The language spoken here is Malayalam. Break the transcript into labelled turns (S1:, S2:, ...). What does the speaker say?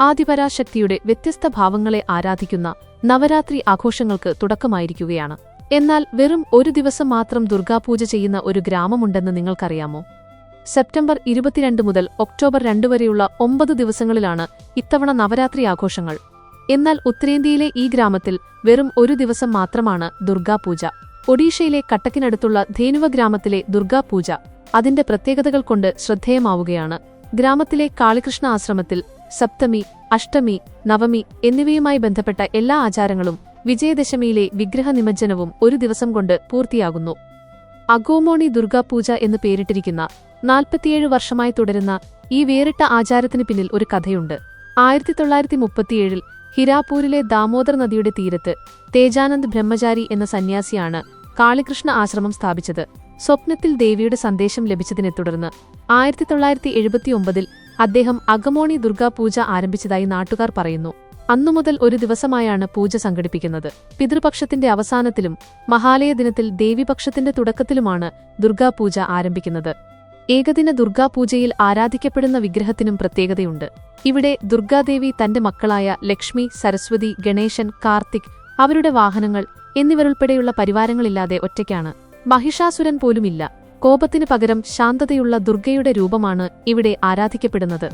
S1: ആദിപരാശക്തിയുടെ വ്യത്യസ്ത ഭാവങ്ങളെ ആരാധിക്കുന്ന നവരാത്രി ആഘോഷങ്ങൾക്ക് തുടക്കമായിരിക്കുകയാണ്. എന്നാൽ വെറും ഒരു ദിവസം മാത്രം ദുർഗാപൂജ ചെയ്യുന്ന ഒരു ഗ്രാമമുണ്ടെന്ന് നിങ്ങൾക്കറിയാമോ? സെപ്റ്റംബർ ഇരുപത്തിരണ്ട് മുതൽ ഒക്ടോബർ രണ്ട് വരെയുള്ള ഒമ്പത് ദിവസങ്ങളിലാണ് ഇത്തവണ നവരാത്രി ആഘോഷങ്ങൾ. എന്നാൽ ഉത്തരേന്ത്യയിലെ ഈ ഗ്രാമത്തിൽ വെറും ഒരു ദിവസം മാത്രമാണ് ദുർഗാപൂജ. ഒഡീഷയിലെ കട്ടക്കിനടുത്തുള്ള ധേനുവ ഗ്രാമത്തിലെ ദുർഗാപൂജ അതിന്റെ പ്രത്യേകതകൾ കൊണ്ട് ശ്രദ്ധേയമാവുകയാണ്. ഗ്രാമത്തിലെ കാളികൃഷ്ണ ആശ്രമത്തിൽ സപ്തമി അഷ്ടമി നവമി എന്നിവയുമായി ബന്ധപ്പെട്ട എല്ലാ ആചാരങ്ങളും വിജയദശമിയിലെ വിഗ്രഹ നിമജ്ജനവും ഒരു ദിവസം കൊണ്ട് പൂർത്തിയാകുന്നു. അഗോമോണി ദുർഗാപൂജ എന്ന് പേരിട്ടിരിക്കുന്ന നാൽപ്പത്തിയേഴ് വർഷമായി തുടരുന്ന ഈ വേറിട്ട ആചാരത്തിന് പിന്നിൽ ഒരു കഥയുണ്ട്. ആയിരത്തി തൊള്ളായിരത്തി മുപ്പത്തിയേഴിൽ ഹിരാപൂരിലെ ദാമോദർ നദിയുടെ തീരത്ത് തേജാനന്ദ് ബ്രഹ്മചാരി എന്ന സന്യാസിയാണ് കാളികൃഷ്ണ ആശ്രമം സ്ഥാപിച്ചത്. സ്വപ്നത്തിൽ ദേവിയുടെ സന്ദേശം ലഭിച്ചതിനെ തുടർന്ന് ആയിരത്തി തൊള്ളായിരത്തി എഴുപത്തിയൊമ്പതിൽ അദ്ദേഹം അഗമോണി ദുർഗാപൂജ ആരംഭിച്ചതായി നാട്ടുകാർ പറയുന്നു. അന്നുമുതൽ ഒരു ദിവസമായാണ് പൂജ സംഘടിപ്പിക്കുന്നത്. പിതൃപക്ഷത്തിന്റെ അവസാനത്തിലും മഹാലയ ദിനത്തിൽ ദേവിപക്ഷത്തിന്റെ തുടക്കത്തിലുമാണ് ദുർഗാപൂജ ആരംഭിക്കുന്നത്. ഏകദിന ദുർഗാപൂജയിൽ ആരാധിക്കപ്പെടുന്ന വിഗ്രഹത്തിനും പ്രത്യേകതയുണ്ട്. ഇവിടെ ദുർഗാദേവി തന്റെ മക്കളായ ലക്ഷ്മി സരസ്വതി ഗണേശൻ കാർത്തിക് അവരുടെ വാഹനങ്ങൾ എന്നിവരുൾപ്പെടെയുള്ള പരിവാരങ്ങളില്ലാതെ ഒറ്റയ്ക്കാണ്. മഹിഷാസുരൻ പോലുമില്ല. കോപത്തിനു പകരം ശാന്തതയുള്ള ദുർഗയുടെ രൂപമാണ് ഇവിടെ ആരാധിക്കപ്പെടുന്നത്.